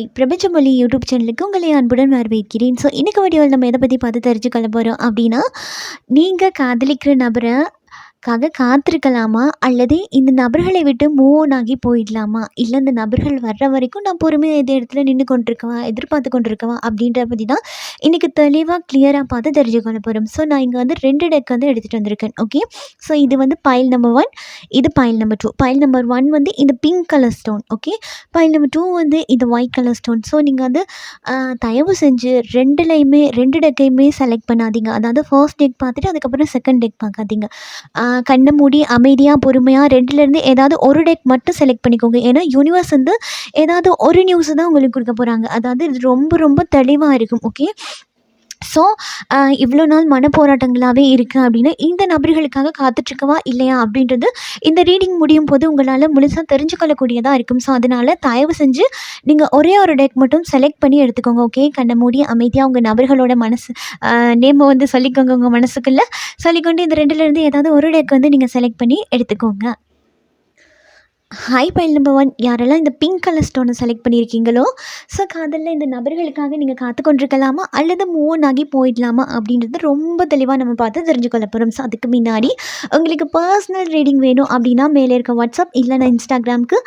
Hi பிரபஞ்சமொழி YouTube சேனலுக்கு உங்களை அன்புடன் வரவேற்கிறேன். ஸோ இன்றைக்கு வீடியோவில் நம்ம எதை பற்றி பார்த்து தெரிஞ்சுக்கொள்ள போகிறோம் அப்படின்னா நீங்கள் காதலிக்கிற நபரை காக காத்திருக்கலாமா? அல்லது இந்த நபர்களை விட்டு மூவ் ஆன் ஆகி போயிடலாமா? இல்லை இந்த நபர்கள் வர்ற வரைக்கும் நான் பொறுமையாக இதே இடத்துல நின்று கொண்டிருக்கவா? எதிர்பார்த்து கொண்டிருக்கவா? அப்படின்ற பற்றி தான் இன்றைக்கி தெளிவாக கிளியராக பார்த்து தெரிஞ்சுக்கொள்ள போகிறோம் ஸோ நான் இங்கே வந்து ரெண்டு டெக் வந்து எடுத்துகிட்டு வந்திருக்கேன். ஓகே ஸோ இது வந்து பைல் நம்பர் ஒன் இது file number two file number one வந்து இந்த pink colour stone okay file number two வந்து இந்த ஒயிட் கலர் ஸ்டோன் ஸோ நீங்கள் வந்து தயவு செஞ்சு ரெண்டுலையுமே ரெண்டு டெக்கையுமே செலக்ட் பண்ணாதீங்க. அதாவது ஃபர்ஸ்ட் டெக் பார்த்துட்டு அதுக்கப்புறம் செகண்ட் டெக் பார்க்காதீங்க. கண்ணை மூடி அமைதியாக பொறுமையாக ரெண்டுலேருந்து ஏதாவது ஒரு டெக் மட்டும் செலக்ட் பண்ணிக்கோங்க. ஏன்னா யூனிவர்ஸ் வந்து ஏதாவது ஒரு நியூஸ் தான் உங்களுக்கு கொடுக்க போகிறாங்க அதாவது இது ரொம்ப ரொம்ப தெளிவாக இருக்கும் ஓகே ஸோ இவ்வளோ நாள் மனப்போராட்டங்களாகவே இருக்குது அப்படின்னா இந்த நபர்களுக்காக காத்துட்ருக்கவா இல்லையா அப்படின்றது இந்த ரீடிங் முடியும் போது உங்களால் முழுசாக தெரிஞ்சுக்கொள்ளக்கூடியதாக இருக்கும். ஸோ அதனால் தயவு செஞ்சு நீங்கள் ஒரே ஒரு டெக் மட்டும் செலக்ட் பண்ணி எடுத்துக்கோங்க ஓகே கண்ணை மூடி அமைதியாக உங்கள் நபர்களோட மனசு நேமை வந்து சொல்லிக்கோங்க உங்கள் மனசுக்குள்ளே. சொல்லிக்கொண்டு இந்த ரெண்டுலேருந்து ஏதாவது ஒரு டெக் வந்து நீங்கள் செலக்ட் பண்ணி எடுத்துக்கோங்க. ஹாய் பைல் நம்பர் ஒன் யாரெல்லாம் இந்த பிங்க் கலர் ஸ்டோனை செலக்ட் பண்ணியிருக்கீங்களோ ஸோ காதலில் இந்த நபர்களுக்காக நீங்கள் காத்து கொண்டிருக்கலாமா? அல்லது மூவ் ஆகி போயிடலாமா? அப்படின்றது ரொம்ப தெளிவாக நம்ம பார்த்து தெரிஞ்சுக்கொள்ள போகிறோம் ஸோ அதுக்கு முன்னாடி உங்களுக்கு பர்சனல் ரீடிங் வேணும் அப்படின்னா மேலே இருக்க வாட்ஸ்அப் இல்லைனா இன்ஸ்டாகிராமுக்கு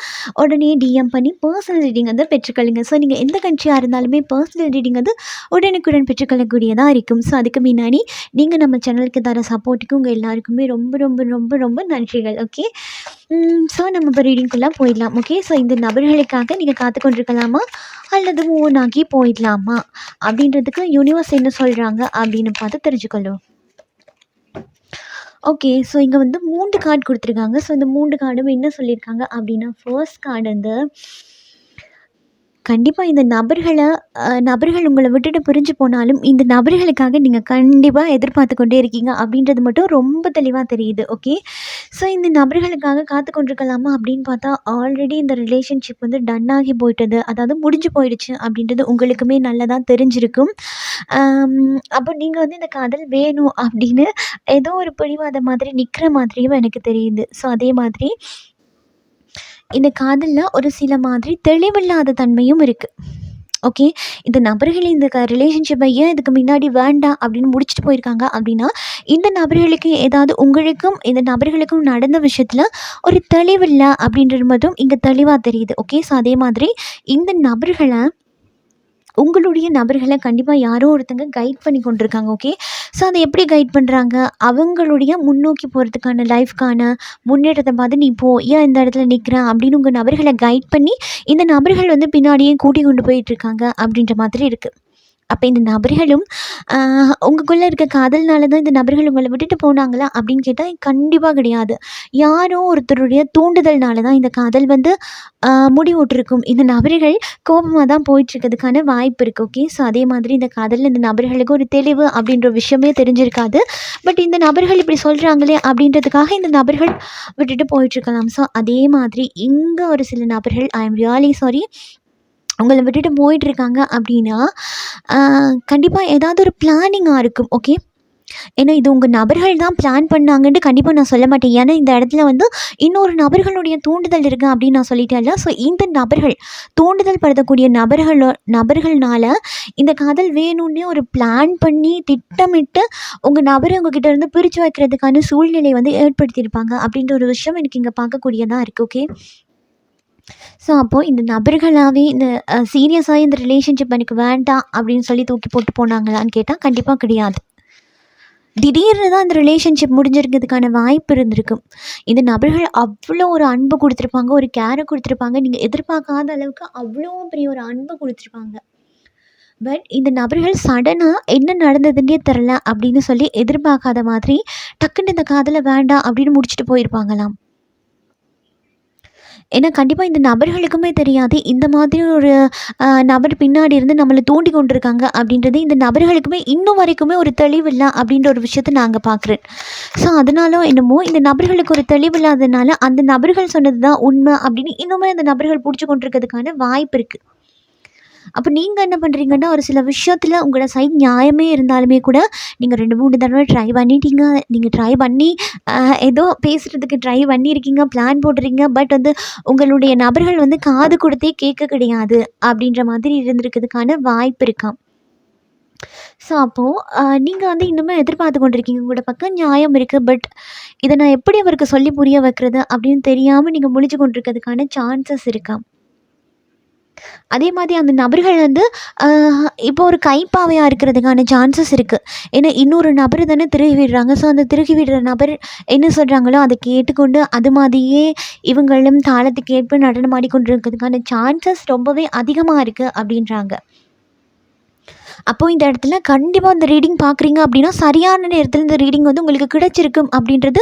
உடனே டிஎம் பண்ணி பர்சனல் ரீடிங் வந்து பெற்றுக்கொள்ளுங்க. ஸோ நீங்கள் எந்த கண்ட்ரியாக இருந்தாலுமே பர்சனல் ரீடிங் வந்து உடனுக்குடன் பெற்றுக்கொள்ளக்கூடியதாக இருக்கும். ஸோ அதுக்கு முன்னாடி நீங்கள் நம்ம சேனலுக்கு தர சப்போர்ட்டுக்கு உங்கள் எல்லாருக்குமே ரொம்ப ரொம்ப ரொம்ப ரொம்ப நன்றிகள். ஓகே ஸோ நம்ம இப்போ ரீடிங்குள்ளே போயிடலாம் ஓகே ஸோ இந்த நபர்களுக்காக நீங்கள் காத்து கொண்டிருக்கலாமா அல்லது மூவ் ஆகி போயிடலாமா? அப்படின்றதுக்கு யூனிவர்ஸ் என்ன சொல்கிறாங்க அப்படின்னு பார்த்து தெரிஞ்சுக்கொள்ளும் ஓகே ஸோ இங்கே வந்து மூன்று கார்டு கொடுத்துருக்காங்க. ஸோ இந்த மூன்று கார்டும் என்ன சொல்லியிருக்காங்க அப்படின்னா ஃபர்ஸ்ட் கார்டு வந்து கண்டிப்பாக இந்த நபர்களை நபர்கள் உங்களை விட்டுட்டு பிரிஞ்சு போனாலும் இந்த நபர்களுக்காக நீங்கள் கண்டிப்பாக எதிர்பார்த்து கொண்டே இருக்கீங்க அப்படின்றது மட்டும் ரொம்ப தெளிவாக தெரியுது ஓகே ஸோ இந்த நபர்களுக்காக காத்து கொண்டிருக்கலாமா அப்படின்னு பார்த்தா ஆல்ரெடி இந்த ரிலேஷன்ஷிப் வந்து டன் ஆகி போயிட்டது. அதாவது முடிஞ்சு போயிடுச்சு அப்படின்றது உங்களுக்குமே நல்லதாக தெரிஞ்சிருக்கும். அப்போ நீங்கள் வந்து இந்த காதல் வேணும் அப்படின்னு ஏதோ ஒரு பிடிவாத மாதிரி நிற்கிற மாதிரியும் எனக்கு தெரியுது. ஸோ அதே மாதிரி இந்த காதலில் ஒரு சில மாதிரி தெளிவில்லாத தன்மையும் இருக்குது ஓகே இந்த நபர்கள் இந்த க ரிலேஷன்ஷிப்பை ஏன் இதுக்கு முன்னாடி வேண்டாம் அப்படின்னு முடிச்சுட்டு போயிருக்காங்க அப்படின்னா இந்த நபர்களுக்கு ஏதாவது உங்களுக்கும் இந்த நபர்களுக்கும் நடந்த விஷயத்தில் ஒரு தெளிவில்லை அப்படின்றது மட்டும் இங்கே தெளிவாக தெரியுது. ஓகே ஸோ அதே மாதிரி இந்த நபர்களை உங்களுடைய நபர்களை கண்டிப்பாக யாரோ ஒருத்தங்க கைட் பண்ணி கொண்டிருக்காங்க ஓகே ஸோ அதை எப்படி கைட் பண்ணுறாங்க அவங்களுடைய முன்னோக்கி போகிறதுக்கான லைஃப்க்கான முன்னேற்றத்தை பார்த்து நீ போ ஏன் இந்த இடத்துல நிற்கிற அப்படின்னு உங்கள் நபர்களை கைட் பண்ணி இந்த நபர்கள் வந்து பின்னாடியே கூட்டி கொண்டு போயிட்டுருக்காங்க அப்படின்ற மாதிரி இருக்குது அப்போ இந்த நபர்களும் உங்களுக்குள்ளே இருக்க காதல்னால தான் இந்த நபர்கள் உங்களை விட்டுட்டு போனாங்களா அப்படின்னு கேட்டால் கண்டிப்பாக கிடையாது. யாரோ ஒருத்தருடைய தூண்டுதல்னால தான் இந்த காதல் வந்து முடிவுற்றிருக்கும். இந்த நபர்கள் கோபமாக தான் போயிட்டுருக்கிறதுக்கான வாய்ப்பு இருக்குது ஓகே ஸோ அதே மாதிரி இந்த காதலில் இந்த நபர்களுக்கு ஒரு தெளிவு அப்படின்ற விஷயமே தெரிஞ்சிருக்காது. பட் இந்த நபர்கள் இப்படி சொல்கிறாங்களே அப்படின்றதுக்காக இந்த நபர்கள் விட்டுட்டு போயிட்டுருக்கலாம். ஸோ அதே மாதிரி இங்கே ஒரு சில நபர்கள் ஐ எம் ரியலி சாரி உங்களை விட்டுட்டு போயிட்டுருக்காங்க அப்படின்னா கண்டிப்பாக ஏதாவது ஒரு பிளானிங்காக இருக்கும் ஓகே ஏன்னா இது உங்கள் நபர்கள் தான் பிளான் பண்ணாங்கன்ட்டு கண்டிப்பாக நான் சொல்ல மாட்டேன். ஏன்னா இந்த இடத்துல வந்து இன்னொரு நபர்களுடைய தூண்டுதல் இருக்குது அப்படின்னு நான் சொல்லிட்டேன்ல. ஸோ இந்த நபர்கள் தூண்டுதல் படுத்தக்கூடிய நபர்களோ நபர்கள்னால இந்த காதல் வேணும்னே ஒரு பிளான் பண்ணி திட்டமிட்டு உங்கள் நபரை உங்ககிட்ட இருந்து பிரித்து வைக்கிறதுக்கான சூழ்நிலை வந்து ஏற்படுத்தியிருப்பாங்க அப்படின்ற ஒரு விஷயம் எனக்கு இங்கே பார்க்கக்கூடியதாக இருக்குது ஓகே ஸோ அப்போது இந்த நபர்களாகவே இந்த சீரியஸாக இந்த ரிலேஷன்ஷிப் எனக்கு வேண்டாம் அப்படின்னு சொல்லி தூக்கி போட்டு போனாங்களான்னு கேட்டால் கண்டிப்பாக கிடையாது. திடீர்னு தான் அந்த ரிலேஷன்ஷிப் முடிஞ்சிருக்கிறதுக்கான வாய்ப்பு இருந்திருக்கு இந்த நபர்கள் அவ்வளோ ஒரு அன்பு கொடுத்துருப்பாங்க ஒரு கேரை கொடுத்துருப்பாங்க. நீங்கள் எதிர்பார்க்காத அளவுக்கு அவ்வளோ பெரிய ஒரு அன்பு கொடுத்துருப்பாங்க. பட் இந்த நபர்கள் சடனாக என்ன நடந்ததுன்னே தெரில அப்படின்னு சொல்லி எதிர்பார்க்காத மாதிரி டக்குன்னு இந்த காதலை வேண்டாம் அப்படின்னு முடிச்சுட்டு போயிருப்பாங்களாம். ஏன்னா கண்டிப்பாக இந்த நபர்களுக்குமே தெரியாது. இந்த மாதிரி ஒரு நபர் பின்னாடி இருந்து நம்மளை தூண்டி கொண்டிருக்காங்க அப்படின்றது இந்த நபர்களுக்குமே இன்னும் வரைக்குமே ஒரு தெளிவில்லை அப்படின்ற ஒரு விஷயத்த நாங்கள் பார்க்குறேன் ஸோ அதனால என்னமோ இந்த நபர்களுக்கு ஒரு தெளிவில்லாததுனால அந்த நபர்கள் சொன்னது தான் உண்மை அப்படின்னு இன்னுமே அந்த நபர்கள் பிடிச்சி கொண்டிருக்கிறதுக்கான வாய்ப்பு இருக்குது அப்போ நீங்கள் என்ன பண்ணுறீங்கன்னா ஒரு சில விஷயத்தில் உங்களோட சைட் நியாயமே இருந்தாலுமே கூட நீங்கள் ரெண்டு மூணு தடவை ட்ரை பண்ணிட்டீங்க. நீங்கள் ட்ரை பண்ணி ஏதோ பேசுகிறதுக்கு ட்ரை பண்ணியிருக்கீங்க பிளான் போடுறீங்க பட் வந்து உங்களுடைய நபர்கள் வந்து காது கொடுத்தே கேட்க கிடையாது அப்படின்ற மாதிரி இருந்திருக்கிறதுக்கான வாய்ப்பு இருக்காம் ஸோ அப்போது நீங்கள் வந்து இன்னுமே எதிர்பார்த்து கொண்டிருக்கீங்க உங்களோட பக்கம் நியாயம் இருக்குது பட் இதை நான் எப்படி அவருக்கு சொல்லி புரிய வைக்கிறது அப்படின்னு தெரியாமல் நீங்கள் முழிச்சு கொண்டிருக்கிறதுக்கான சான்சஸ் இருக்கா? அதே மாதிரி அந்த நபர்கள் வந்து இப்போ ஒரு கைப்பாவையாக இருக்கிறதுக்கான சான்சஸ் இருக்குது ஏன்னா இன்னொரு நபர் தானே திருகி விடுறாங்க ஸோ அந்த திருகி விடுற நபர் என்ன சொல்கிறாங்களோ அதை கேட்டுக்கொண்டு அது மாதிரியே இவங்களும் தாளத்துக்கு ஏற்ப கொண்டு இருக்கிறதுக்கான சான்சஸ் ரொம்பவே அதிகமாக இருக்குது அப்படின்றாங்க. அப்போ இந்த இடத்துல கண்டிப்பாக இந்த ரீடிங் பார்க்குறீங்க அப்படின்னா சரியான நேரத்தில் இந்த ரீடிங் வந்து உங்களுக்கு கிடைச்சிருக்கும் அப்படின்றது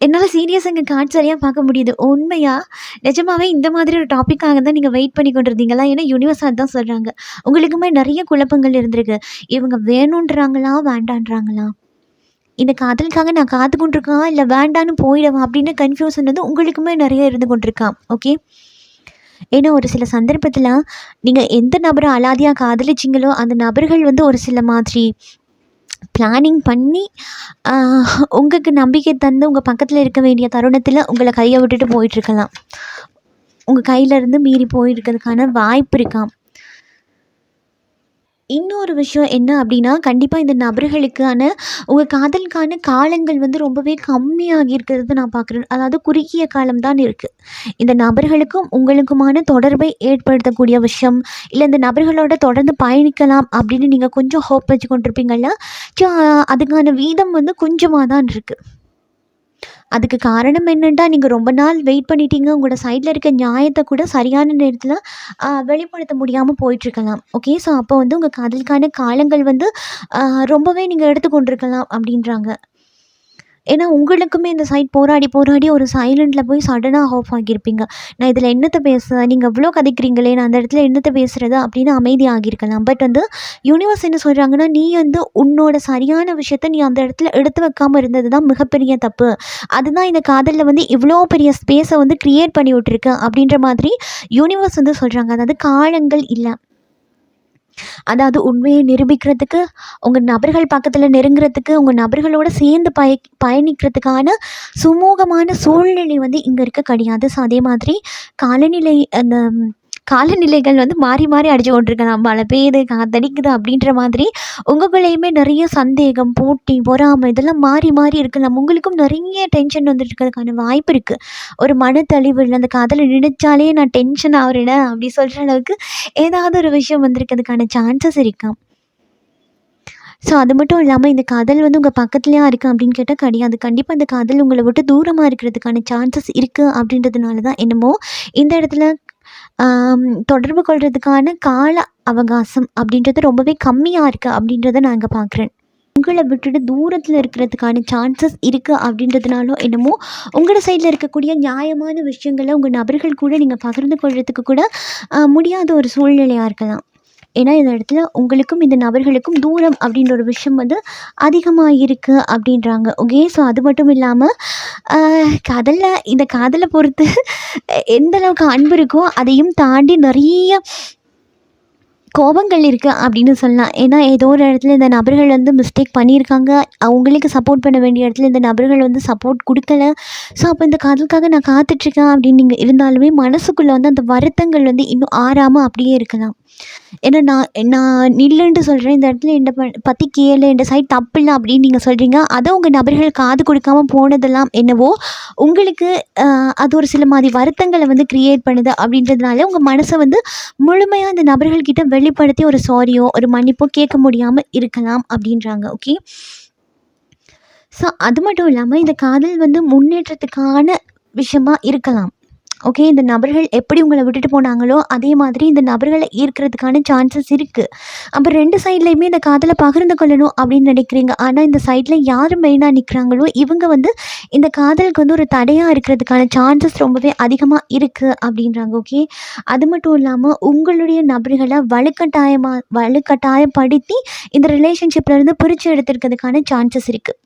என்னால் சீரியஸ் இங்கே கார்ட் சரியாக பார்க்க முடியுது. உண்மையாக நிஜமாவே இந்த மாதிரி ஒரு டாப்பிக்காக தான் நீங்கள் வெயிட் பண்ணி கொண்டிருந்தீங்களா? ஏன்னா யூனிவர்ஸ் தான் சொல்கிறாங்க உங்களுக்குமே நிறைய குழப்பங்கள் இருந்திருக்கு. இவங்க வேணுன்றாங்களா வேண்டான்றாங்களா? இந்த காதலுக்காக நான் காத்து கொண்டிருக்கான் இல்லை வேண்டான்னு போயிடவா அப்படின்னு கன்ஃபியூஷன் வந்து உங்களுக்குமே நிறைய இருந்து கொண்டிருக்கான் ஓகே ஏன்னா ஒரு சில சந்தர்ப்பத்தில் நீங்கள் எந்த நபரை அலாதியாக காதலிச்சிங்களோ அந்த நபர்கள் வந்து ஒரு சில மாதிரி பிளானிங் பண்ணி உங்களுக்கு நம்பிக்கை தந்து உங்கள் பக்கத்தில் இருக்க வேண்டிய தருணத்தில் உங்களை கையை விட்டுட்டு போயிட்டுருக்கலாம் உங்கள் கையிலேருந்து மீறி போயிருக்கிறதுக்கான வாய்ப்பு இருக்காம். இன்னொரு விஷயம் என்ன அப்படின்னா கண்டிப்பாக இந்த நபர்களுக்கான உங்கள் காதலுக்கான காலங்கள் வந்து ரொம்பவே கம்மியாகி இருக்கிறது நான் பார்க்குறேன். அதாவது குறுகிய காலம் தான் இருக்குது இந்த நபர்களுக்கும் உங்களுக்குமான தொடர்பை ஏற்படுத்தக்கூடிய விஷயம் இல்லை இந்த நபர்களோட தொடர்ந்து பயணிக்கலாம் அப்படின்னு நீங்கள் கொஞ்சம் ஹோப் வச்சு கொண்டிருப்பீங்கள்ல ஸோ அதுக்கான வீதம் வந்து கொஞ்சமாக தான் இருக்குது அதுக்கு காரணம் என்னென்னா நீங்கள் ரொம்ப நாள் வெயிட் பண்ணிட்டீங்க. உங்களோட சைடில் இருக்க நியாயத்தை கூட சரியான நேரத்தில் வெளிப்படுத்த முடியாமல் போயிட்டுருக்கலாம். ஓகே ஸோ அப்போ வந்து உங்கள் காதலுக்கான காலங்கள் வந்து ரொம்பவே நீங்கள் எடுத்துக்கொண்டிருக்கலாம் அப்படின்றாங்க. ஏன்னா உங்களுக்குமே இந்த சைட் போராடி போராடி ஒரு சைலண்டில் போய் சடனாக ஆஃப் ஆகியிருப்பீங்க. நான் இதில் என்னத்தை பேச நீங்கள் இவ்வளோ கதைக்கிறீங்களே நான் அந்த இடத்துல என்னத்தை பேசுகிறது அப்படின்னு அமைதி ஆகியிருக்கலாம் பட் வந்து யூனிவர்ஸ் என்ன சொல்கிறாங்கன்னா நீ வந்து உன்னோட சரியான விஷயத்த நீ அந்த இடத்துல எடுத்து வைக்காமல் இருந்தது தான் மிகப்பெரிய தப்பு. அதுதான் இந்த காதலில் வந்து இவ்வளோ பெரிய ஸ்பேஸை வந்து க்ரியேட் பண்ணி விட்ருக்கு அப்படின்ற மாதிரி யூனிவர்ஸ் வந்து சொல்கிறாங்க அதாவது காலங்கள் இல்லை. அதாவது உண்மையை நிரூபிக்கிறதுக்கு உங்கள் நபர்கள் பக்கத்தில் நெருங்குறதுக்கு உங்கள் நபர்களோட சேர்ந்து பய பயணிக்கிறதுக்கான சுமூகமான சூழ்நிலை வந்து இங்கே இருக்க கிடையாது. ஸோ அதே மாதிரி காலநிலை அந்த காலநிலைகள் வந்து மாறி மாறி அடிச்சு கொண்டிருக்கலாம் மழை பெய்யுது காத்தடிக்குது அப்படின்ற மாதிரி உங்களுக்குள்ளேயுமே நிறைய சந்தேகம் போட்டி பொறாமை இதெல்லாம் மாறி மாறி இருக்கலாம் உங்களுக்கும் நிறைய டென்ஷன் வந்துட்டு இருக்கிறதுக்கான வாய்ப்பு இருக்குது ஒரு மன தெளிவு இல்லை அந்த காதலை நினைச்சாலே நான் டென்ஷன் ஆகிறேன் அப்படி சொல்கிற அளவுக்கு ஏதாவது ஒரு விஷயம் வந்திருக்கிறதுக்கான சான்சஸ் இருக்கா? ஸோ அது மட்டும் இல்லாமல் இந்த காதல் வந்து உங்கள் பக்கத்துலேயா இருக்குது அப்படின்னு கேட்டால் கிடையாது. கண்டிப்பாக இந்த காதல் உங்களை விட்டு தூரமாக இருக்கிறதுக்கான சான்சஸ் இருக்குது அப்படின்றதுனால தான் என்னமோ இந்த இடத்துல தொடர்பு கொள்கிறதுக்கான கால அவகாசம் அப்படின்றது ரொம்பவே கம்மியாக இருக்குது அப்படின்றத நான் இங்கே பார்க்குறேன் உங்களை விட்டுட்டு தூரத்தில் இருக்கிறதுக்கான சான்சஸ் இருக்குது அப்படின்றதுனாலும் என்னமோ உங்களோட சைடில் இருக்கக்கூடிய நியாயமான விஷயங்களை உங்கள் நபர்கள் கூட நீங்கள் பகிர்ந்து கொள்கிறதுக்கு கூட முடியாத ஒரு சூழ்நிலையாக இருக்கலாம். ஏன்னா இந்த இடத்துல உங்களுக்கும் இந்த நபர்களுக்கும் தூரம் அப்படின்ற ஒரு விஷயம் வந்து அதிகமாக இருக்குது அப்படின்றாங்க. ஓகே ஸோ அது மட்டும் இல்லாமல் காதலில் இந்த காதலை பொறுத்து எந்த அளவுக்கு அன்பு இருக்கோ அதையும் தாண்டி நிறைய கோபங்கள் இருக்குது அப்படின்னு சொல்லலாம். ஏன்னா ஏதோ ஒரு இடத்துல இந்த நபர்கள் வந்து மிஸ்டேக் பண்ணியிருக்காங்க. அவங்களுக்கு சப்போர்ட் பண்ண வேண்டிய இடத்துல இந்த நபர்கள் வந்து சப்போர்ட் கொடுக்கல. ஸோ அப்போ இந்த காதலுக்காக நான் காத்துட்ருக்கேன் அப்படின்னு நீங்கள் இருந்தாலுமே மனசுக்குள்ளே வந்து அந்த வருத்தங்கள் வந்து இன்னும் ஆறாமல் அப்படியே இருக்கலாம். ஏன்னா நான் நான் நில்லுன்ட்டு சொல்கிறேன் இந்த இடத்துல என்னை ப- பற்றி கேளு இந்த சைட் தப்பு இல்லை அப்படின்னு நீங்கள் சொல்கிறீங்க அதை உங்கள் நபர்கள் காது கொடுக்காம போனதெல்லாம் என்னவோ உங்களுக்கு அது ஒரு சில மாதிரி வருத்தங்களை வந்து க்ரியேட் பண்ணுது அப்படின்றதுனால உங்கள் மனசை வந்து முழுமையாக அந்த நபர்கள்கிட்ட வெளிப்படுத்தி ஒரு சாரியோ ஒரு மன்னிப்போ கேட்க முடியாமல் இருக்கலாம் அப்படின்றாங்க ஓகே ஸோ அது மட்டும் இல்லாமல் இந்த காதல் வந்து முன்னேற்றத்துக்கான விஷயமா இருக்கலாம். ஓகே இந்த நபர்கள் எப்படி உங்களை விட்டுட்டு போனாங்களோ அதே மாதிரி இந்த நபர்களை ஈர்க்கிறதுக்கான சான்சஸ் இருக்குது அப்போ ரெண்டு சைட்லேயுமே இந்த காதலை பகிர்ந்து கொள்ளணும் அப்படின்னு நினைக்கிறீங்க. ஆனால் இந்த சைடில் யார் மெயினாக நிற்கிறாங்களோ இவங்க வந்து இந்த காதலுக்கு வந்து ஒரு தடையாக இருக்கிறதுக்கான சான்சஸ் ரொம்பவே அதிகமாக இருக்குது அப்படின்றாங்க ஓகே அது மட்டும் இல்லாமல் உங்களுடைய நபர்களை வலுக்கட்டாயமாக வலுக்கட்டாயப்படுத்தி இந்த ரிலேஷன்ஷிப்லேருந்து பிரித்து எடுத்துருக்கிறதுக்கான சான்சஸ் இருக்குது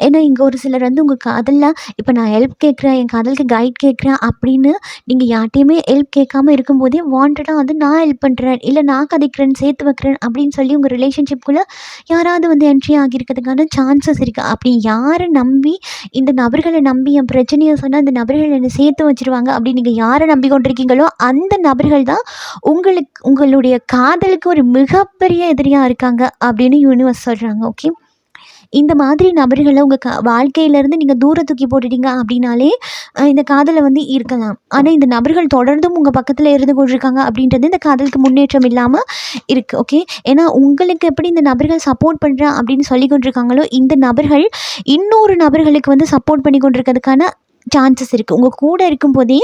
ஏன்னா இங்கே ஒரு சிலர் வந்து உங்கள் காதலில் இப்போ நான் ஹெல்ப் கேட்குறேன் என் காதலுக்கு கைட் கேட்குறேன் அப்படின்னு நீங்கள் யார்ட்டையுமே ஹெல்ப் கேட்காம இருக்கும்போதே வாண்டடாக வந்து நான் ஹெல்ப் பண்ணுறேன் இல்லை நான் கதைக்கிறேன் சேர்த்து வைக்கிறேன் அப்படின்னு சொல்லி உங்கள் ரிலேஷன்ஷிப்குள்ளே யாராவது வந்து என்ட்ரி ஆகியிருக்கிறதுக்கான சான்சஸ் இருக்குது அப்படி யாரை நம்பி இந்த நபர்களை நம்பி என் பிரச்சனையை சொன்னால் அந்த நபர்கள் என்னை சேர்த்து வச்சுருவாங்க அப்படி நீங்கள் யாரை நம்பி கொண்டிருக்கீங்களோ அந்த நபர்கள் தான் உங்களுக்கு உங்களுடைய காதலுக்கு ஒரு மிகப்பெரிய எதிரியாக இருக்காங்க அப்படின்னு யூனிவர்ஸ் சொல்கிறாங்க ஓகே இந்த மாதிரி நபர்களை உங்கள் க வாழ்க்கையிலேருந்து நீங்கள் தூர தூக்கி போட்டுட்டீங்க அப்படின்னாலே இந்த காதலை வந்து இருக்கலாம் ஆனால் இந்த நபர்கள் தொடர்ந்தும் உங்கள் பக்கத்தில் இருந்து கொண்டிருக்காங்க அப்படின்றது இந்த காதலுக்கு முன்னேற்றம் இல்லாமல் இருக்குது ஓகே ஏன்னா உங்களுக்கு எப்படி இந்த நபர்கள் சப்போர்ட் பண்ணுறேன் அப்படின்னு சொல்லி கொண்டிருக்காங்களோ இந்த நபர்கள் இன்னொரு நபர்களுக்கு வந்து சப்போர்ட் பண்ணி கொண்டிருக்கிறதுக்கான சான்சஸ் இருக்குது உங்கள் கூட இருக்கும்போதே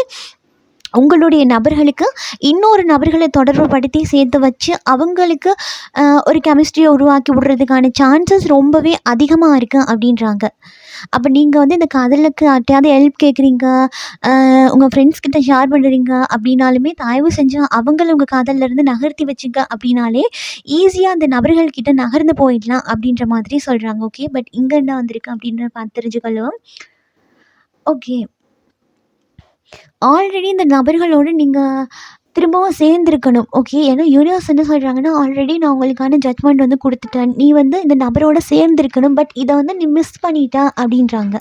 உங்களுடைய நபர்களுக்கு இன்னொரு நபர்களை தொடர்பு படுத்தி சேர்த்து வச்சு அவங்களுக்கு ஒரு கெமிஸ்ட்ரியை உருவாக்கி விடுறதுக்கான சான்சஸ் ரொம்பவே அதிகமாக இருக்குது அப்படின்றாங்க. அப்போ நீங்கள் வந்து இந்த காதலுக்கு யார்ட்டையாவது ஹெல்ப் கேட்குறீங்க உங்கள் ஃப்ரெண்ட்ஸ் கிட்ட ஷேர் பண்ணுறீங்க அப்படின்னாலுமே தயவு செஞ்சு அவங்கள உங்கள் காதல்ல இருந்து நகர்த்தி வச்சுங்க அப்படின்னாலே ஈஸியாக அந்த நபர்கள்கிட்ட நகர்ந்து போயிடலாம் அப்படின்ற மாதிரி சொல்கிறாங்க ஓகே பட் இங்கே என்ன வந்திருக்கு அப்படின்ற பார்த்து தெரிஞ்சுக்கலாம் ஓகே ஆல்ரெடி இந்த நபர்களோடு நீங்கள் திரும்பவும் சேர்ந்துருக்கணும். ஓகே ஏன்னா யூனிவர்ஸ் என்ன சொல்கிறாங்கன்னா ஆல்ரெடி நான் உங்களுக்கான ஜட்மெண்ட் வந்து கொடுத்துட்டேன். நீ வந்து இந்த நபரோட சேர்ந்துருக்கணும் பட் இதை வந்து நீ மிஸ் பண்ணிட்டா அப்படின்றாங்க.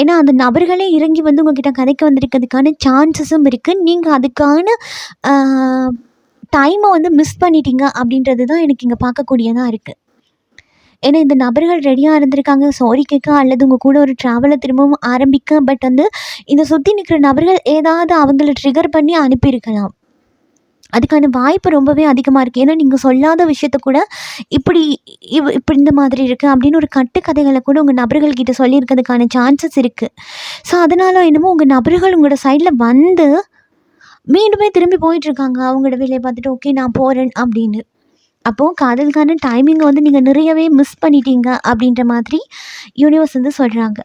ஏன்னா அந்த நபர்களே இறங்கி வந்து உங்ககிட்ட கதைக்கு வந்திருக்கிறதுக்கான சான்சஸும் இருக்குது நீங்கள் அதுக்கான டைமை வந்து மிஸ் பண்ணிட்டீங்க அப்படின்றது தான் எனக்கு இங்கே பார்க்கக்கூடியதாக இருக்குது ஏன்னா இந்த நபர்கள் ரெடியாக இருந்திருக்காங்க. சாரி கேட்க அல்லது உங்கள் கூட ஒரு ட்ராவலை திரும்பவும் ஆரம்பிக்க பட் வந்து இந்த சுற்றி நிற்கிற நபர்கள் ஏதாவது அவங்கள ட்ரிகர் பண்ணி அனுப்பியிருக்கலாம். அதுக்கான வாய்ப்பு ரொம்பவே அதிகமாக இருக்குது ஏன்னா நீங்கள் சொல்லாத விஷயத்த கூட இப்படி இவ் இப்படி இந்த மாதிரி இருக்குது அப்படின்னு ஒரு கட்டுக்கதைகளை கூட உங்கள் நபர்கள்கிட்ட சொல்லியிருக்கிறதுக்கான சான்சஸ் இருக்குது ஸோ அதனால என்னமோ உங்கள் நபர்கள் உங்களோட சைடில் வந்து மீண்டுமே திரும்பி போயிட்டுருக்காங்க அவங்களோட வேலையை பார்த்துட்டு ஓகே நான் போகிறேன் அப்படின்னு. அப்போது காதலுக்கான டைமிங்கை வந்து நீங்கள் நிறையவே மிஸ் பண்ணிட்டீங்க அப்படின்ற மாதிரி யூனிவர்ஸ் வந்து சொல்கிறாங்க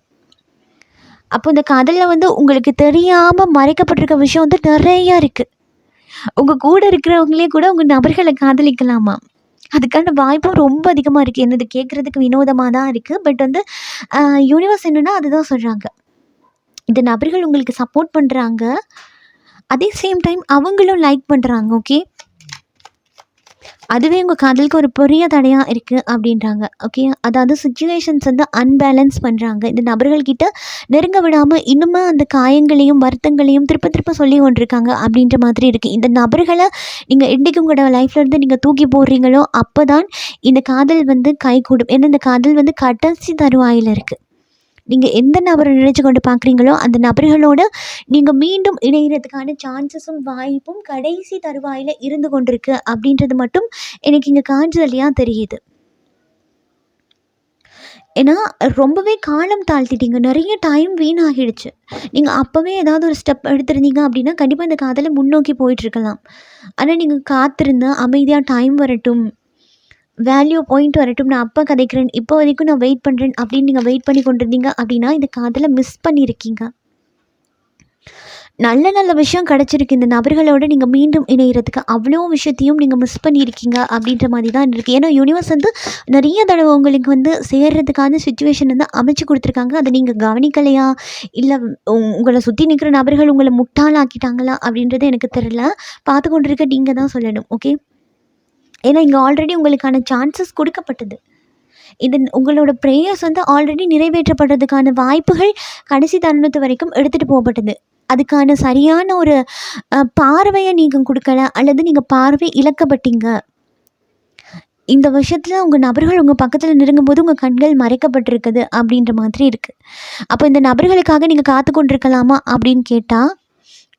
அப்போ இந்த காதலில் வந்து உங்களுக்கு தெரியாமல் மறைக்கப்பட்டிருக்க விஷயம் வந்து நிறையா இருக்குது உங்கள் கூட இருக்கிறவங்களே கூட உங்கள் நபர்களை காதலிக்கலாமா? அதுக்கான வாய்ப்பும் ரொம்ப அதிகமாக இருக்குது என்னது கேட்குறதுக்கு வினோதமாக தான் இருக்குது பட் வந்து யூனிவர்ஸ் என்னென்னா அதுதான் சொல்கிறாங்க இந்த நபர்கள் உங்களுக்கு சப்போர்ட் பண்ணுறாங்க அதே சேம் டைம் அவங்களும் லைக் பண்ணுறாங்க ஓகே அதுவே உங்கள் காதலுக்கு ஒரு பெரிய தடையாக இருக்குது அப்படின்றாங்க ஓகே அதாவது சுச்சுவேஷன்ஸ் வந்து அன்பேலன்ஸ் பண்ணுறாங்க இந்த நபர்கள்கிட்ட நெருங்க விடாமல் இன்னுமே அந்த காயங்களையும் வருத்தங்களையும் திருப்ப திருப்ப சொல்லி கொண்டிருக்காங்க அப்படின்ற மாதிரி இருக்குது இந்த நபர்களை நீங்கள் என்றைக்கு உங்களோட லைஃப்லேருந்து நீங்கள் தூக்கி போடுறீங்களோ அப்போ தான் இந்த காதல் வந்து கைகூடும். ஏன்னா இந்த காதல் வந்து கடைசி தருவாயில் இருக்குது நீங்கள் எந்த நபரை நினைச்சு கொண்டு பார்க்குறீங்களோ அந்த நபர்களோடு நீங்கள் மீண்டும் இணைகிறதுக்கான சான்சஸும் வாய்ப்பும் கடைசி தருவாயில் இருந்து கொண்டிருக்கு அப்படின்றது மட்டும் எனக்கு இங்கே காஞ்சுதலியாக தெரியுது. ஏன்னா ரொம்பவே காலம் தாழ்த்திட்டீங்க. நிறைய டைம் வீணாகிடுச்சு. நீங்கள் அப்போவே ஏதாவது ஒரு ஸ்டெப் எடுத்திருந்தீங்க அப்படின்னா கண்டிப்பாக இந்த காதலை முன்னோக்கி போயிட்டுருக்கலாம் ஆனால் நீங்கள் காத்திருந்து அமைதியாக டைம் வரட்டும். வேல்யூ பாயிண்ட் வரட்டும். நான் அப்போ கதைக்கிறேன். இப்போ வரைக்கும் நான் வெயிட் பண்ணுறேன் அப்படின்னு நீங்கள் வெயிட் பண்ணி கொண்டிருந்தீங்க அப்படின்னா இந்த காதலை மிஸ் பண்ணியிருக்கீங்க நல்ல நல்ல விஷயம் கிடச்சிருக்கு. இந்த நபர்களோட நீங்கள் மீண்டும் இணையிறதுக்கு அவ்வளோ விஷயத்தையும் நீங்கள் மிஸ் பண்ணியிருக்கீங்க அப்படின்ற மாதிரி தான் இருக்குது ஏன்னா யூனிவர்ஸ் வந்து நிறைய தடவை உங்களுக்கு வந்து சேர்றதுக்கான சுச்சுவேஷன் வந்து அமைச்சு கொடுத்துருக்காங்க. அதை நீங்கள் கவனிக்கலையா? இல்லை உங்களை சுற்றி நிற்கிற நபர்கள் உங்களை முட்டாளாக்கிட்டாங்களா அப்படின்றது எனக்கு தெரியல. பார்த்து கொண்டிருக்க நீங்கள் தான் சொல்லணும் ஓகே ஏன்னா இங்கே ஆல்ரெடி உங்களுக்கான சான்சஸ் கொடுக்கப்பட்டது. இது உங்களோட ப்ரேயர்ஸ் வந்து ஆல்ரெடி நிறைவேற்றப்படுறதுக்கான வாய்ப்புகள் கடைசி தருணத்து வரைக்கும் எடுத்துகிட்டு போகப்பட்டது. அதுக்கான சரியான ஒரு பார்வையை நீங்கள் கொடுக்கல அல்லது நீங்கள் பார்வை இழக்கப்பட்டீங்க. இந்த விஷயத்தில் உங்கள் நபர்கள் உங்கள் பக்கத்தில் நெருங்கும்போது உங்கள் கண்கள் மறைக்கப்பட்டிருக்குது அப்படின்ற மாதிரி இருக்குது அப்போ இந்த நபர்களுக்காக நீங்கள் காத்து கொண்டிருக்கலாமா அப்படின்னு கேட்டால்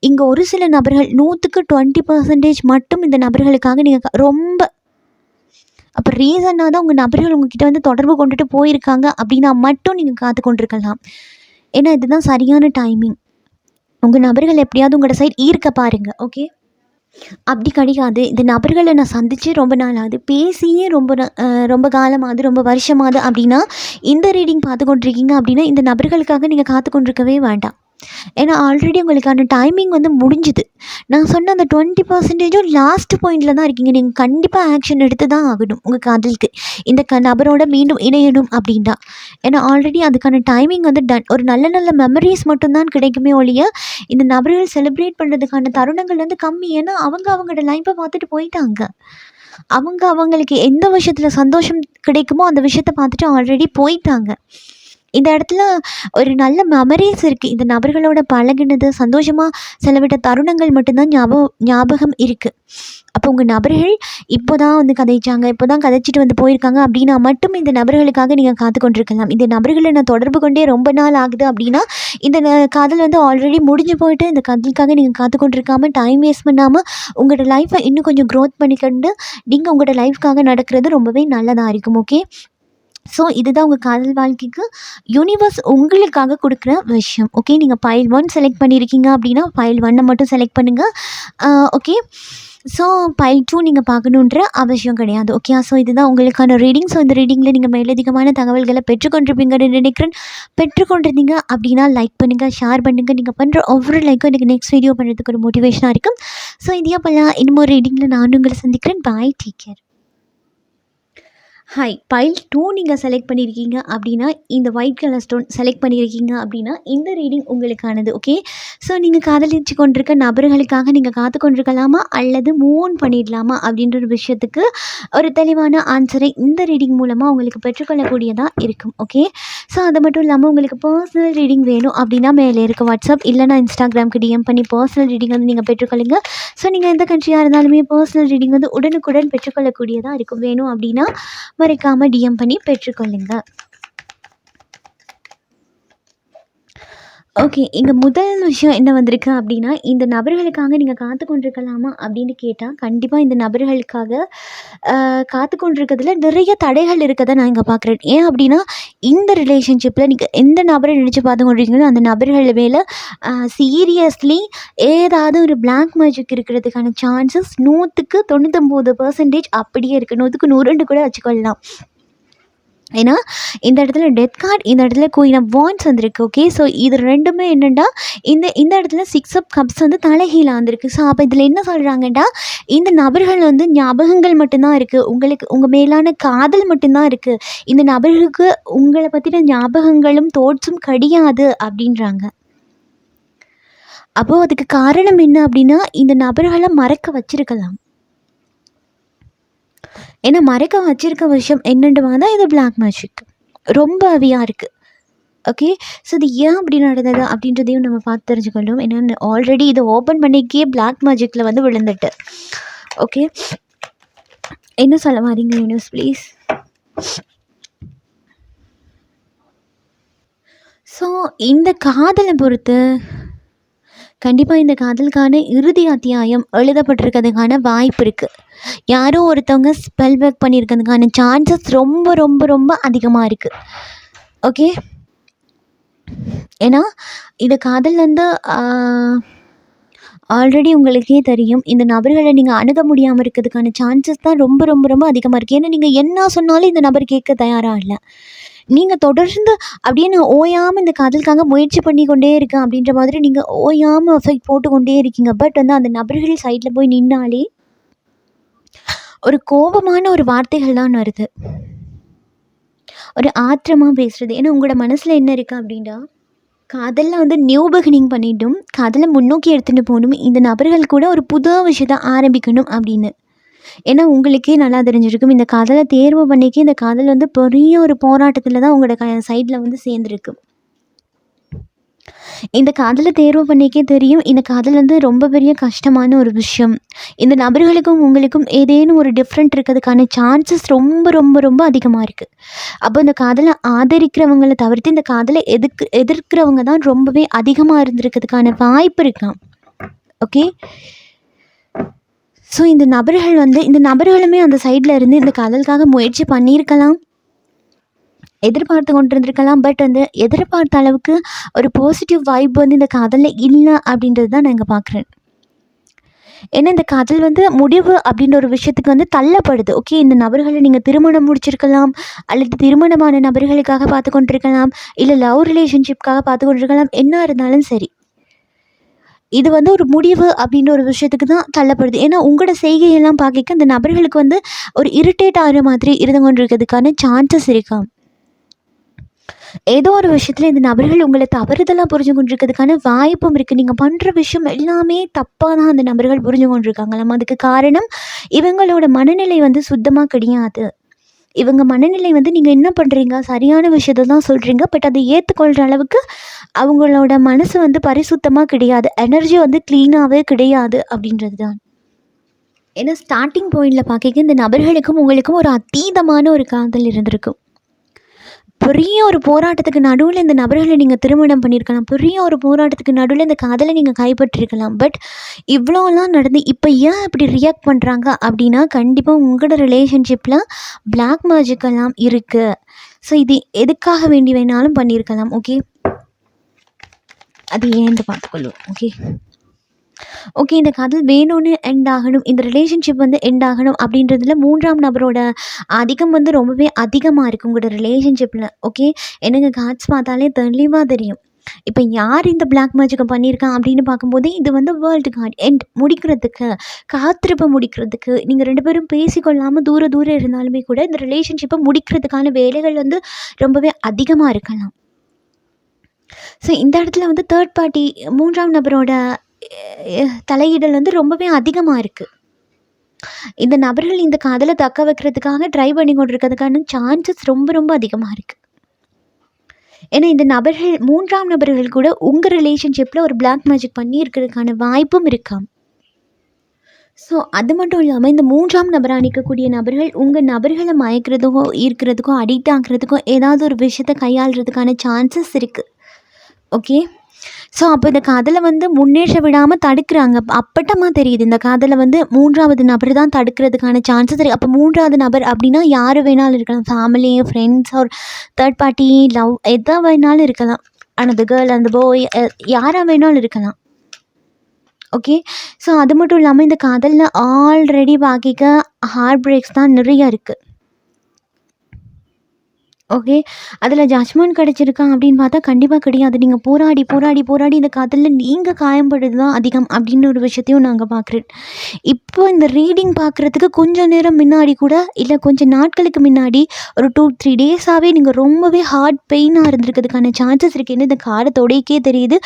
இங்கே ஒரு சில நபர்கள் நூற்றுக்கு டுவெண்ட்டி பர்சன்டேஜ் மட்டும் இந்த நபர்களுக்காக நீங்கள் ரொம்ப அப்போ ரீசனாக தான் உங்கள் நபர்கள் உங்ககிட்ட வந்து தொடர்பு கொண்டுட்டு போயிருக்காங்க அப்படின்னா மட்டும் நீங்கள் காத்து கொண்டிருக்கலாம் ஏன்னா இதுதான் சரியான டைமிங் உங்கள் நபர்கள் எப்படியாவது உங்களோட சைட் ஈர்க்க பாருங்கள் ஓகே அப்படி கிடையாது. இந்த நபர்களை நான் சந்தித்து ரொம்ப நாள் ஆகுது பேசியே ரொம்ப ரொம்ப காலமாகுது ரொம்ப வருஷமாகுது அப்படின்னா இந்த ரீடிங் பார்த்து கொண்டிருக்கீங்க அப்படின்னா இந்த நபர்களுக்காக நீங்கள் காத்து கொண்டிருக்கவே வேண்டாம். ஏன்னா ஆல்ரெடி உங்களுக்கான டைமிங் வந்து முடிஞ்சுது. நான் சொன்ன அந்த டுவெண்ட்டி பர்சன்டேஜும் லாஸ்ட் பாயிண்டில் தான் இருக்கீங்க. நீங்கள் கண்டிப்பாக ஆக்ஷன் எடுத்து தான் ஆகணும் உங்கள் காதலுக்கு. இந்த க நபரோட மீண்டும் இணையணும் அப்படின்னா. ஏன்னா ஆல்ரெடி அதுக்கான டைமிங் வந்து டன் ஒரு நல்ல நல்ல மெமரிஸ் மட்டும்தான் கிடைக்குமே ஒழிய இந்த நபர்கள் செலிப்ரேட் பண்ணுறதுக்கான தருணங்கள் வந்து கம்மி. ஏன்னா அவங்க அவங்களோட லைஃப்பை பார்த்துட்டு போயிட்டாங்க. அவங்க அவங்களுக்கு எந்த விஷயத்தில் சந்தோஷம் கிடைக்குமோ அந்த விஷயத்த பார்த்துட்டு ஆல்ரெடி போயிட்டாங்க. இந்த இடத்துல ஒரு நல்ல மெமரிஸ் இருக்குது இந்த நபர்களோட பழகினது சந்தோஷமாக செலவிட்ட தருணங்கள் மட்டும்தான் ஞாபகம் ஞாபகம் இருக்குது அப்போ உங்கள் நபர்கள் இப்போ தான் வந்து கதைச்சாங்க இப்போ தான் கதைச்சிட்டு வந்து போயிருக்காங்க அப்படின்னா மட்டும் இந்த நபர்களுக்காக நீங்கள் காத்து கொண்டிருக்கலாம். இந்த நபர்களை நான் தொடர்பு கொண்டே ரொம்ப நாள் ஆகுது அப்படின்னா இந்த ந- காதல் வந்து ஆல்ரெடி முடிஞ்சு போயிட்டு இந்த கதைக்காக நீங்கள் காத்து கொண்டிருக்காமல் டைம் வேஸ்ட் பண்ணாமல் உங்களோட லைஃப்பை இன்னும் கொஞ்சம் க்ரோத் பண்ணிக்கொண்டு நீங்கள் உங்களோட லைஃப்க்காக நடக்கிறது ரொம்பவே நல்லதாக இருக்கும். ஓகே ஸோ இதுதான் உங்கள் காதல் வாழ்க்கைக்கு யூனிவர்ஸ் உங்களுக்காக கொடுக்குற விஷயம். ஓகே நீங்கள் ஃபைல் ஒன் செலக்ட் பண்ணியிருக்கீங்க அப்படின்னா ஃபைல் ஒன்னை மட்டும் செலக்ட் பண்ணுங்கள் ஓகே ஸோ ஃபைல் டூ நீங்கள் பார்க்கணுன்ற அவசியம் கிடையாது. ஓகே ஸோ இதுதான் உங்களுக்கான ரீடிங் ஸோ இந்த ரீடிங்கில் நீங்கள் மேலதிகமான தகவல்களை பெற்றுக்கொண்டிருப்பீங்கன்னு நினைக்கிறேன். பெற்றுக்கொண்டிருந்தீங்க அப்படின்னா லைக் பண்ணுங்கள் ஷேர் பண்ணுங்கள் நீங்கள் பண்ணுற ஒவ்வொரு லைக்கும் எனக்கு நெக்ஸ்ட் வீடியோ பண்ணுறதுக்கு ஒரு மோட்டிவேஷனாக இருக்கும். ஸோ இதே போல் இன்னும் ரீடிங்கில் நானும் உங்களை சந்திக்கிறேன். Bye take care hi file two நீங்கள் செலக்ட் பண்ணியிருக்கீங்க அப்படின்னா இந்த ஒயிட் கலர் ஸ்டோன் செலக்ட் பண்ணியிருக்கீங்க அப்படின்னா இந்த ரீடிங் உங்களுக்கானது ஓகே ஸோ நீங்கள் காதலிச்சு கொண்டிருக்க நபர்களுக்காக நீங்கள் காத்து கொண்டிருக்கலாமா? அல்லது மூவ் ஆன் பண்ணிடலாமா? அப்படின்ற ஒரு விஷயத்துக்கு ஒரு தெளிவான ஆன்சரை இந்த ரீடிங் மூலமாக உங்களுக்கு பெற்றுக்கொள்ளக்கூடியதாக இருக்கும் ஓகே ஸோ அது மட்டும் இல்லாமல் உங்களுக்கு பர்சனல் ரீடிங் வேணும் அப்படின்னா மேலே இருக்க வாட்ஸ்அப் இல்லைனா இன்ஸ்டாகிராம்க்கு டிஎம் பண்ணி பர்சனல் ரீடிங் வந்து நீங்கள் பெற்றுக்கொள்ளுங்க. ஸோ நீங்கள் எந்த கண்ட்ரியாக இருந்தாலுமே பர்சனல் ரீடிங் வந்து உடனுக்குடன் பெற்றுக்கொள்ளக்கூடியதாக இருக்கும். வேணும் அப்படின்னா மறக்காமல் டிஎம் பண்ணி பெற்றுக்கொள்ளுங்கள் ஓகே இங்கே முதல் விஷயம் என்ன வந்திருக்கு அப்படின்னா இந்த நபர்களுக்காக நீங்கள் காத்து கொண்டிருக்கலாமா அப்படின்னு கேட்டால் கண்டிப்பாக இந்த நபர்களுக்காக காத்து கொண்டிருக்கிறதுல நிறைய தடைகள் இருக்கதை நான் இங்கே பார்க்குறேன் ஏன் அப்படின்னா இந்த ரிலேஷன்ஷிப்பில் நீங்கள் எந்த நபரை நினச்சி பார்த்து கொண்டிருக்கீங்களோ அந்த நபர்கள் மேலே சீரியஸ்லி ஏதாவது ஒரு பிளாக் மேஜிக் இருக்கிறதுக்கான சான்சஸ் நூற்றுக்கு தொண்ணூத்தொம்பது பர்சன்டேஜ் அப்படியே இருக்குது நூற்றுக்கு நூறுன்னு கூட வச்சுக்கொள்ளலாம். ஏன்னா இந்த இடத்துல டெத் கார்டு இந்த இடத்துல குயின் ஆஃப் வான்ஸ் வந்திருக்கு ஓகே ஸோ இது ரெண்டுமே என்னென்னா இந்த இந்த இடத்துல சிக்ஸ் அப் கப்ஸ் வந்து தலைகீழாக வந்திருக்கு. ஸோ அப்போ இதில் என்ன சொல்கிறாங்கன்னா இந்த நபர்கள் வந்து ஞாபகங்கள் மட்டும்தான் இருக்குது உங்களுக்கு உங்கள் மேலான காதல் மட்டும்தான் இருக்குது இந்த நபர்களுக்கு உங்களை பற்றின ஞாபகங்களும் தோற்றும் கிடையாது அப்படின்றாங்க. அப்போது அதுக்கு காரணம் என்ன அப்படின்னா இந்த நபர்களை மறக்க வச்சிருக்கலாம். ஏன்னா மறைக்க வச்சுருக்க விஷயம் என்னென்று தான் இது பிளாக் மேஜிக் ரொம்ப அவியாக இருக்குது ஓகே ஸோ இது ஏன் அப்படி நடந்தது அப்படின்றதையும் நம்ம பார்த்து தெரிஞ்சுக்கணும் ஏன்னா ஆல்ரெடி இதை ஓப்பன் பண்ணிக்கே பிளாக் மேஜிக்கில் வந்து விழுந்துட்டு. ஓகே என்ன சொல்ல வரீங்க யூனிவர்ஸ் ப்ளீஸ் ஸோ இந்த காதலை பொறுத்து கண்டிப்பாக இந்த காதலுக்கான இறுதி அத்தியாயம் எழுதப்பட்டிருக்கிறதுக்கான வாய்ப்பு இருக்குது யாரோ ஒருத்தவங்க ஸ்பெல் ஒர்க் பண்ணியிருக்கிறதுக்கான சான்சஸ் ரொம்ப ரொம்ப ரொம்ப அதிகமாக இருக்குது ஓகே ஏன்னா இந்த காதல் வந்து ஆல்ரெடி உங்களுக்கே தெரியும். இந்த நபர்களை நீங்கள் அணுக முடியாமல் இருக்கிறதுக்கான சான்சஸ் தான் ரொம்ப ரொம்ப ரொம்ப அதிகமாக இருக்குது ஏன்னா நீங்கள் என்ன சொன்னாலும் இந்த நபர் கேட்க தயாராக இல்லை. நீங்கள் தொடர்ந்து அப்படியே நான் ஓயாமல் இந்த காதலுக்காக முயற்சி பண்ணி கொண்டே இருக்கேன் அப்படின்ற மாதிரி நீங்கள் ஓயாமல் எஃபெக்ட் போட்டு கொண்டே இருக்கீங்க. பட் வந்து அந்த நபர்கள் சைடில் போய் நின்னாலே ஒரு கோபமான ஒரு வார்த்தைகள் தான் வருது. ஒரு ஆத்திரமாக பேசுகிறது ஏன்னா உங்களோட மனசில் என்ன இருக்குது அப்படின்னா காதலில் வந்து நியூ பிகினிங் பண்ணிட்டும் காதலை முன்னோக்கி எடுத்துகிட்டு போகணும். இந்த நபர்கள் கூட ஒரு புது விஷயத்தை ஆரம்பிக்கணும் அப்படின்னு. ஏன்னா உங்களுக்கே நல்லா தெரிஞ்சிருக்கும். இந்த காதலை தேர்வு பண்ணிக்கி இந்த காதல் வந்து பெரிய ஒரு போராட்டத்தில் தான் உங்களோட க சைடில் வந்து சேர்ந்துருக்கு. இந்த காதலை தேர்வு பண்ணிக்கே தெரியும். இந்த காதல் வந்து ரொம்ப பெரிய கஷ்டமான ஒரு விஷயம். இந்த நபர்களுக்கும் உங்களுக்கும் ஏதேனும் ஒரு டிஃப்ரெண்ட் இருக்கிறதுக்கான சான்சஸ் ரொம்ப ரொம்ப ரொம்ப அதிகமாக இருக்குது அப்போ இந்த காதலை ஆதரிக்கிறவங்களை தவிர்த்து இந்த காதலை எதிர்க்கு எதிர்க்கிறவங்க தான் ரொம்பவே அதிகமாக இருந்திருக்கிறதுக்கான வாய்ப்பு இருக்கான் ஓகே ஸோ இந்த நபர்கள் வந்து இந்த நபர்களுமே அந்த சைடில் இருந்து இந்த காதலுக்காக முயற்சி பண்ணியிருக்கலாம். எதிர்பார்த்து கொண்டிருந்திருக்கலாம். பட் வந்து எதிர்பார்த்த அளவுக்கு ஒரு பாசிட்டிவ் வைப் வந்து இந்த காதலில் இல்லை அப்படின்றது தான் நான் இங்கே பார்க்குறேன் ஏன்னா இந்த காதல் வந்து முடிவு அப்படின்ற ஒரு விஷயத்துக்கு வந்து தள்ளப்படுது. ஓகே இந்த நபர்களை நீங்கள் திருமணம் முடிச்சிருக்கலாம். அல்லது திருமணமான நபர்களுக்காக பார்த்து கொண்டிருக்கலாம். இல்லை லவ் ரிலேஷன்ஷிப்காக பார்த்து கொண்டிருக்கலாம். என்ன இருந்தாலும் சரி. இது வந்து ஒரு முடிவு அப்படின்ற ஒரு விஷயத்துக்கு தான் தள்ளப்படுது. ஏன்னா உங்களோட செய்கையெல்லாம் பார்க்க அந்த நபர்களுக்கு வந்து ஒரு இரிட்டேட் ஆகிற மாதிரி இருந்து கொண்டிருக்கிறதுக்கான சான்சஸ் இருக்கா? ஏதோ ஒரு விஷயத்தில் இந்த நபர்கள் உங்களை தவறுதலாக புரிஞ்சு கொண்டிருக்கிறதுக்கான வாய்ப்பும் இருக்குது நீங்கள் பண்ணுற விஷயம் எல்லாமே தப்பாக தான் அந்த நபர்கள் புரிஞ்சு கொண்டிருக்காங்களாம் அதுக்கு காரணம் இவங்களோட மனநிலை வந்து சுத்தமாக கிடையாது. இவங்க மனநிலை வந்து நீங்கள் என்ன பண்ணுறீங்க சரியான விஷயத்த தான் சொல்கிறீங்க பட் அதை ஏற்றுக்கொள்கிற அளவுக்கு அவங்களோட மனசு வந்து பரிசுத்தமாக கிடையாது. எனர்ஜி வந்து க்ளீனாகவே கிடையாது அப்படின்றது தான் ஏன்னா ஸ்டார்டிங் பாயிண்டில் பார்க்க இந்த நபர்களுக்கும் உங்களுக்கும் ஒரு அதீதமான ஒரு காதல் இருந்திருக்கும். பெரிய ஒரு போராட்டத்துக்கு நடுவில் இந்த நபர்களை நீங்கள் திருமணம் பண்ணியிருக்கலாம் பெரிய ஒரு போராட்டத்துக்கு நடுவில் இந்த காதலை நீங்கள் கைப்பற்றிருக்கலாம். பட் இவ்வளோலாம் நடந்து இப்போ ஏன் இப்படி ரியாக்ட் பண்ணுறாங்க அப்படின்னா கண்டிப்பாக உங்களோட ரிலேஷன்ஷிப்பில் பிளாக் மேஜிக்கெல்லாம் இருக்குது ஸோ இது எதுக்காக வேண்டி வேணாலும் பண்ணியிருக்கலாம் ஓகே அது ஏன்னு பார்த்துக்கொள்ளும் ஓகே ஓகே இந்த காதல் வேணும்னு எண்ட் ஆகணும் இந்த ரிலேஷன்ஷிப் வந்து எண்ட் ஆகணும் அப்படின்றதுல மூன்றாம் நபரோட அதிகம் வந்து ரொம்பவே அதிகமாக இருக்கும் உங்களோட ரிலேஷன்ஷிப்பில் ஓகே எனக்கு காட்ஸ் பார்த்தாலே தெளிவாக தெரியும். இப்போ யார் இந்த பிளாக் மேஜிக்கை பண்ணியிருக்கான் அப்படின்னு பார்க்கும்போது இது வந்து வேர்ல்டு கார்டு எண்ட் முடிக்கிறதுக்கு காத்திருப்பை முடிக்கிறதுக்கு நீங்கள் ரெண்டு பேரும் பேசிக்கொள்ளாமல் தூர தூரம் இருந்தாலுமே கூட இந்த ரிலேஷன்ஷிப்பை முடிக்கிறதுக்கான வேலைகள் வந்து ரொம்பவே அதிகமாக இருக்கலாம். ஸோ இந்த இடத்துல வந்து தேர்ட் பார்ட்டி மூன்றாம் நபரோட தலையிடல் வந்து ரொம்பவே அதிகமாக இருக்குது இந்த நபர்கள் இந்த காதலை தக்க வைக்கிறதுக்காக ட்ரை பண்ணி கொண்டிருக்கிறதுக்கான சான்சஸ் ரொம்ப ரொம்ப அதிகமாக இருக்குது ஏன்னா இந்த நபர்கள் மூன்றாம் நபர்கள் கூட உங்கள் ரிலேஷன்ஷிப்பில் ஒரு பிளாக் மேஜிக் பண்ணி இருக்கிறதுக்கான வாய்ப்பும் இருக்காம் ஸோ அது மட்டும் இல்லாமல் இந்த மூன்றாம் நபராக நிற்கக்கூடிய நபர்கள் உங்கள் நபர்களை மயக்கிறதுக்கோ இருக்கிறதுக்கோ அடிக்ட் ஆகிறதுக்கோ ஏதாவது ஒரு விஷயத்தை கையாளுறதுக்கான சான்சஸ் இருக்குது ஓகே ஸோ அப்போ இந்த காதலை வந்து முன்னேற்ற விடாமல் தடுக்கிறாங்க. அப்பட்டமாக தெரியுது. இந்த காதலை வந்து மூன்றாவது நபர் தான் தடுக்கிறதுக்கான சான்சஸ் இருக்குது அப்போ மூன்றாவது நபர் அப்படின்னா யார் வேணாலும் இருக்கலாம். ஃபேமிலி ஃப்ரெண்ட்ஸ் ஒரு தேர்ட் பார்ட்டி லவ் எதாக வேணாலும் இருக்கலாம். அந்த கேர்ள் அந்த பாய் யாராக வேணாலும் இருக்கலாம். ஓகே ஸோ அது மட்டும் இல்லாமல் இந்த காதலில் ஆல்ரெடி பாக்கிக்க ஹார்ட் பிரேக்ஸ் தான் நிறைய இருக்குது ஓகே அதில் ஜட்ஜ்மெண்ட் கிடச்சிருக்கா அப்படின்னு பார்த்தா கண்டிப்பாக கிடையாது. நீங்கள் போராடி போராடி போராடி இந்த காதலில் நீங்கள் காயம்படுது தான் அதிகம் அப்படின்னு ஒரு விஷயத்தையும் நாங்கள் பார்க்குறேன். இப்போ இந்த ரீடிங் பார்க்குறதுக்கு கொஞ்சம் நேரம் முன்னாடி கூட இல்லை கொஞ்சம் நாட்களுக்கு முன்னாடி ஒரு டூ த்ரீ டேஸாகவே நீங்கள் ரொம்பவே ஹார்ட் பெயினாக இருந்திருக்கிறதுக்கான சான்சஸ் இருக்குன்னு இந்த காரை தெரியுது.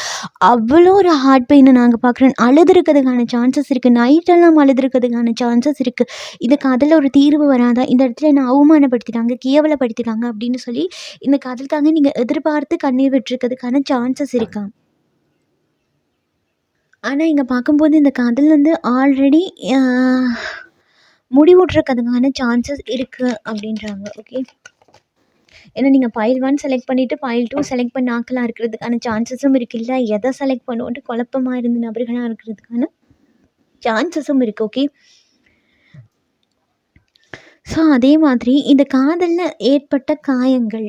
அவ்வளோ ஒரு ஹார்ட் பெயினை நாங்கள் பார்க்குறேன். அழுதுருக்கிறதுக்கான சான்சஸ் இருக்குது நைட்டெல்லாம் அழுதுருக்கிறதுக்கான சான்சஸ் இருக்குது இந்த காதலில் ஒரு தீர்வு வராதா? இந்த இடத்துல என்ன அவமானப்படுத்திட்டாங்க? கேவலப்படுத்திட்டாங்க? அப்படின்னு அப்படின்னு சொல்லி இந்த காதலுக்காக நீங்கள் எதிர்பார்த்து கண்ணீர் விட்டுருக்கிறதுக்கான சான்சஸ் இருக்கான் ஆனால் இங்கே பார்க்கும்போது இந்த காதல் வந்து ஆல்ரெடி முடிவுட்ருக்கிறதுக்கான சான்சஸ் இருக்குது அப்படின்றாங்க ஓகே ஏன்னா நீங்கள் ஃபைல் ஒன் செலக்ட் பண்ணிவிட்டு ஃபைல் டூ செலக்ட் பண்ண ஆக்கலாக இருக்கிறதுக்கான சான்சஸும் இருக்குல்ல எதை செலக்ட் பண்ணுவோன்ட்டு குழப்பமாக இருந்த நபர்களாக இருக்கிறதுக்கான சான்சஸும் இருக்குது ஓகே ஸோ அதே மாதிரி இந்த காதலில் ஏற்பட்ட காயங்கள்.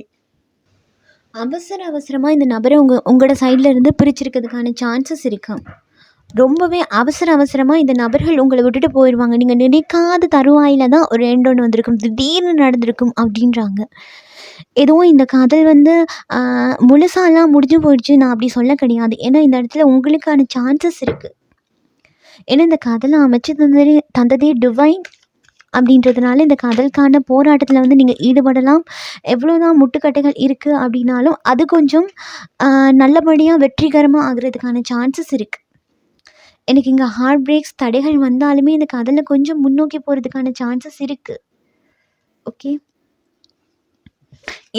அவசர அவசரமாக இந்த நபரை உங்கள் உங்களோட சைடில் இருந்து பிரிச்சிருக்கிறதுக்கான சான்சஸ் இருக்காம் ரொம்பவே அவசர அவசரமாக இந்த நபர்கள் உங்களை விட்டுட்டு போயிடுவாங்க நீங்கள் நினைக்காத தருவாயில் தான் ஒரு ரெண்டு ஒன்று வந்திருக்கும். திடீர்னு நடந்திருக்கும் அப்படின்றாங்க. எதுவும் இந்த காதல் வந்து முழுசாலாம் முடிஞ்சு போயிடுச்சு. நான் அப்படி சொல்ல கிடையாது. ஏன்னா இந்த இடத்துல உங்களுக்கான சான்சஸ் இருக்குது ஏன்னா இந்த காதலை அமைச்சு தந்ததே தந்ததே டிவைன் அப்படின்றதுனால இந்த காதலுக்கான போராட்டத்தில் வந்து நீங்கள் ஈடுபடலாம். எவ்வளோ தான் முட்டுக்கட்டைகள் இருக்குது அப்படின்னாலும் அது கொஞ்சம் நல்லபடியாக வெற்றிகரமாக ஆகிறதுக்கான சான்சஸ் இருக்குது எனக்கு இங்கே ஹார்ட் பிரேக்ஸ் தடைகள் வந்தாலுமே இந்த காதலில் கொஞ்சம் முன்னோக்கி போகிறதுக்கான சான்சஸ் இருக்குது ஓகே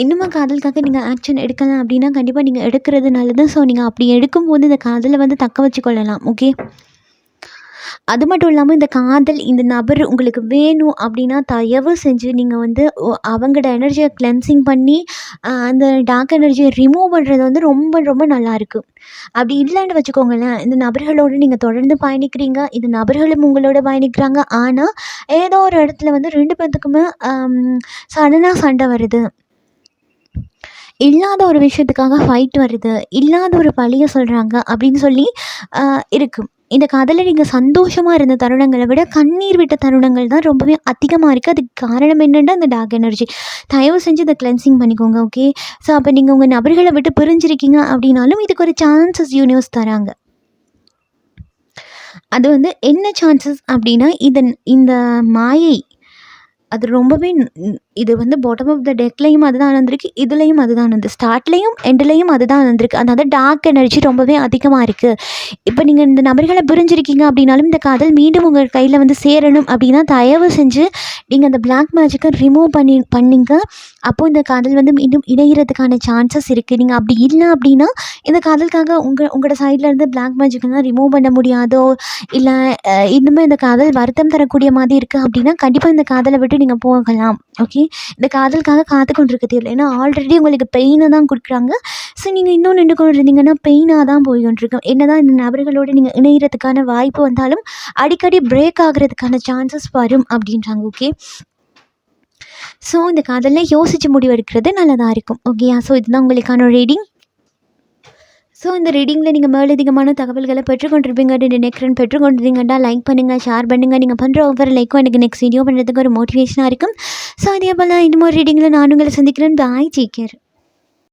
இன்னுமா காதலுக்காக நீங்கள் ஆக்ஷன் எடுக்கலாம் அப்படின்னா கண்டிப்பாக நீங்கள் எடுக்கிறது நல்லது. ஸோ நீங்கள் அப்படி எடுக்கும்போது இந்த காதலை வந்து தக்க வச்சு கொள்ளலாம். ஓகே அது மட்டும் இல்லாமல் இந்த காதல் இந்த நபர் உங்களுக்கு வேணும் அப்படின்னா தயவு செஞ்சு நீங்கள் வந்து அவங்களோட எனர்ஜியை கிளென்சிங் பண்ணி அந்த டார்க் எனர்ஜியை ரிமூவ் பண்ணுறது வந்து ரொம்ப ரொம்ப நல்லாயிருக்கு அப்படி இல்லைன்னு வச்சுக்கோங்களேன் இந்த நபர்களோடு நீங்கள் தொடர்ந்து பயணிக்கிறீங்க இந்த நபர்களும் உங்களோட பயணிக்கிறாங்க. ஆனால் ஏதோ ஒரு இடத்துல வந்து ரெண்டு பேர்த்துக்குமே சடனாக சண்டை வருது. இல்லாத ஒரு விஷயத்துக்காக ஃபைட் வருது. இல்லாத ஒரு பழியை சொல்கிறாங்க அப்படின்னு சொல்லி இருக்குது இந்த காதலில் நீங்கள் சந்தோஷமாக இருந்த தருணங்களை விட கண்ணீர் விட்ட தருணங்கள் தான் ரொம்பவே அதிகமாக இருக்குது அதுக்கு காரணம் என்னென்னா இந்த டார்க் எனர்ஜி தயவு செஞ்சு இதை கிளென்சிங் பண்ணிக்கோங்க ஓகே ஸோ அப்போ நீங்கள் உங்கள் நபர்களை விட்டு பிரிஞ்சிருக்கீங்க அப்படின்னாலும் இதுக்கு ஒரு சான்சஸ் யூனிவர்ஸ் தராங்க. அது வந்து என்ன சான்சஸ் அப்படின்னா இதன் இந்த மாயை அது ரொம்பவே இது வந்து பாட்டம் ஆஃப் த டெக்லையும் அதுதான் நடந்திருக்கு இதுலேயும் அதுதான் நடந்து ஸ்டார்ட்லேயும் எண்ட்லேயும் அதுதான் நடந்திருக்கு. அதாவது டார்க் எனர்ஜி ரொம்பவே அதிகமாக இருக்குது இப்போ நீங்கள் இந்த நபர்களை புரிஞ்சிருக்கீங்க அப்படின்னாலும் இந்த காதல் மீண்டும் உங்கள் கையில் வந்து சேரணும் அப்படின்னா தயவு செஞ்சு நீங்கள் அந்த பிளாக் மேஜிக்கை ரிமூவ் பண்ணி பண்ணிங்க. அப்போது இந்த காதல் வந்து மீண்டும் இணைகிறதுக்கான சான்சஸ் இருக்குது நீங்கள் அப்படி இல்லை அப்படின்னா இந்த காதலுக்காக உங்கள் உங்களோட சைடில் இருந்து பிளாக் மேஜிக்கெல்லாம் ரிமூவ் பண்ண முடியாதோ இல்லை இன்னுமே இந்த காதல் வருத்தம் தரக்கூடிய மாதிரி இருக்குது அப்படின்னா கண்டிப்பாக இந்த காதலை விட்டு நீங்கள் போகலாம். ஓகே இந்த காதலுக்காக காத்து கொண்டிருக்கிறது இல்லை. ஏன்னா ஆல்ரெடி உங்களுக்கு பெயினை தான் கொடுக்குறாங்க. ஸோ நீங்கள் இன்னும் நின்று கொண்டு இருந்தீங்கன்னா பெயினாக தான் போய் கொண்டிருக்கும். என்ன தான் இந்த நபர்களோடு நீங்கள் இணைகிறதுக்கான வாய்ப்பு வந்தாலும் அடிக்கடி பிரேக் ஆகிறதுக்கான சான்சஸ் வரும் அப்படின்றாங்க ஓகே ஸோ இந்த காதலில் யோசித்து முடிவெடுக்கிறது நல்லதாக இருக்கும் ஓகேயா ஸோ இதுதான் உங்களுக்கான ரீடிங் ஸோ இந்த ரீடிங்கில் நீங்கள் மேலதிகமான தகவல்களை பெற்றுக்கொண்டிருப்பீங்கன்னு நினைக்கிறேன் பெற்றுக்கொண்டிருந்தீங்கன்னா லைக் பண்ணுங்கள் ஷேர் பண்ணுங்கள் நீங்கள் பண்ணுற ஒவ்வொரு லைக்கும் எனக்கு நெக்ஸ்ட் வீடியோ பண்ணுறதுக்கு ஒரு மோட்டிவேஷனாக இருக்கும். ஸோ அதே போல் இன்னும் ஒரு ரீடிங்கில் நான் உங்களை சந்திக்கிறேன். Bye take care